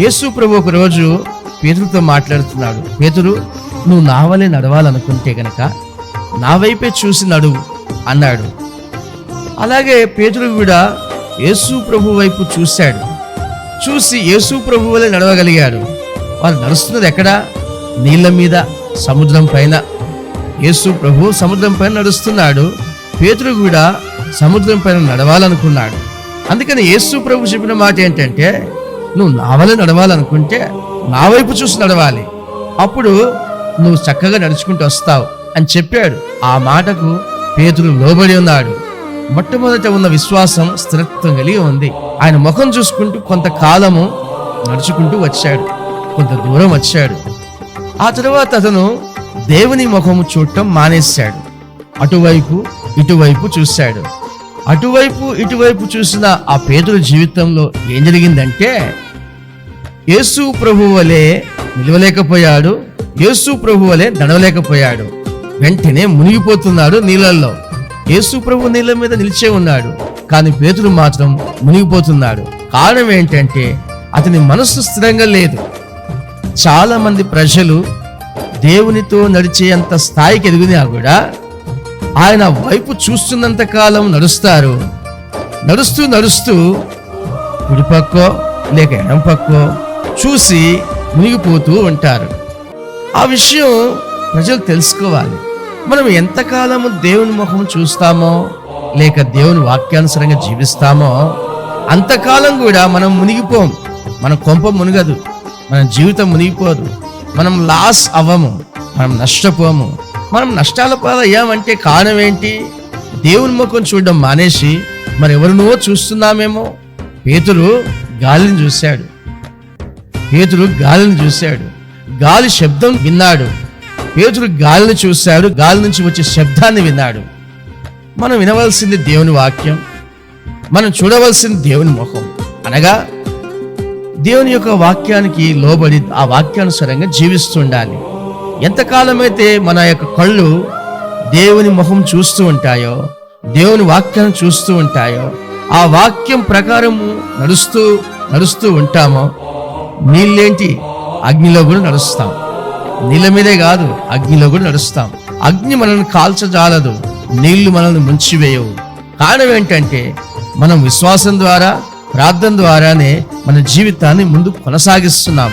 యేసు ప్రభు ఒక రోజు పేతురుతో మాట్లాడుతున్నాడు. పేతురు నువ్వు నా వలె నడవాలనుకుంటే గనక నా వైపే చూసి నడువు అన్నాడు. అలాగే పేతురు కూడా యేసు ప్రభు వైపు చూశాడు. చూసి యేసు ప్రభు వలె నడవగలిగాడు. వాళ్ళు నడుస్తున్నది ఎక్కడ? నీళ్ళ మీద సముద్రం పైన. యేసు ప్రభు సముద్రం పైన నడుస్తున్నాడు. పేతురు కూడా సముద్రం పైన నడవాలనుకున్నాడు. అందుకని యేసు ప్రభు చెప్పిన మాట ఏంటంటే నువ్వు నా వల్ల నడవాలనుకుంటే నా వైపు చూసి నడవాలి. అప్పుడు నువ్వు చక్కగా నడుచుకుంటూ వస్తావు అని చెప్పాడు. ఆ మాటకు పేతులు లోబడి ఉన్నాడు. మొట్టమొదట ఉన్న విశ్వాసం స్థిరత్వం కలిగి ఉంది. ఆయన ముఖం చూసుకుంటూ కొంతకాలము నడుచుకుంటూ వచ్చాడు. కొంత దూరం వచ్చాడు. ఆ తరువాత అతను దేవుని ముఖము చూడటం మానేశాడు. అటువైపు ఇటువైపు చూశాడు. అటువైపు ఇటువైపు చూసిన ఆ పేదల జీవితంలో ఏం జరిగిందంటే యేసు ప్రభు వలె నిలవలేకపోయాడు. యేసు ప్రభు వలె నడవలేకపోయాడు. వెంటనే మునిగిపోతున్నాడు నీళ్ళల్లో. యేసు ప్రభు నీళ్ళ మీద నిలిచే ఉన్నాడు. కానీ పేతుడు మాత్రం మునిగిపోతున్నాడు. కారణం ఏంటంటే అతని మనస్సు స్థిరంగా లేదు. చాలా మంది ప్రజలు దేవునితో నడిచేంత స్థాయికి ఎదిగినా కూడా ఆయన వైపు చూస్తున్నంత కాలం నడుస్తారు. నడుస్తూ నడుస్తూ కుడిపక్కో లేక ఎడం పక్కో చూసి మునిగిపోతూ ఉంటారు. ఆ విషయం ప్రజలు తెలుసుకోవాలి. మనం ఎంతకాలము దేవుని ముఖం చూస్తామో లేక దేవుని వాక్యానుసరంగా జీవిస్తామో అంతకాలం కూడా మనం మునిగిపోం. మన కొంప మునిగదు మన జీవితం మునిగిపోదు. మనం లాస్ అవ్వము మనం నష్టపోము. మనం నష్టాల పాలు అయ్యామంటే కారణం ఏంటి దేవుని ముఖం చూడడం మానేసి మరెవరినో ఎవరినో చూస్తున్నామేమో? పేతురు గాలిని చూశాడు. పేతురు గాలిని చూశాడు. గాలి శబ్దం విన్నాడు. పేతురు గాలిని చూశాడు. గాలి నుంచి వచ్చే శబ్దాన్ని విన్నాడు. మనం వినవలసింది దేవుని వాక్యం. మనం చూడవలసింది దేవుని ముఖం. అనగా దేవుని యొక్క వాక్యానికి లోబడి ఆ వాక్యానుసారంగా జీవిస్తుండాలి. ఎంతకాలమైతే మన యొక్క కళ్ళు దేవుని ముఖం చూస్తూ ఉంటాయో దేవుని వాక్యాన్ని చూస్తూ ఉంటాయో ఆ వాక్యం ప్రకారము నడుస్తూ నడుస్తూ ఉంటామో నీళ్ళేంటి? అగ్నిలో కూడా నడుస్తాం. నీళ్ళ మీదే కాదు అగ్నిలో కూడా నడుస్తాం. అగ్ని మనల్ని కాల్చజాలదు నీళ్ళు మనల్ని ముంచివేయవు. కారణం ఏంటంటే మనం విశ్వాసం ద్వారా ప్రార్థన ద్వారానే మన జీవితాన్ని ముందు కొనసాగిస్తున్నాం.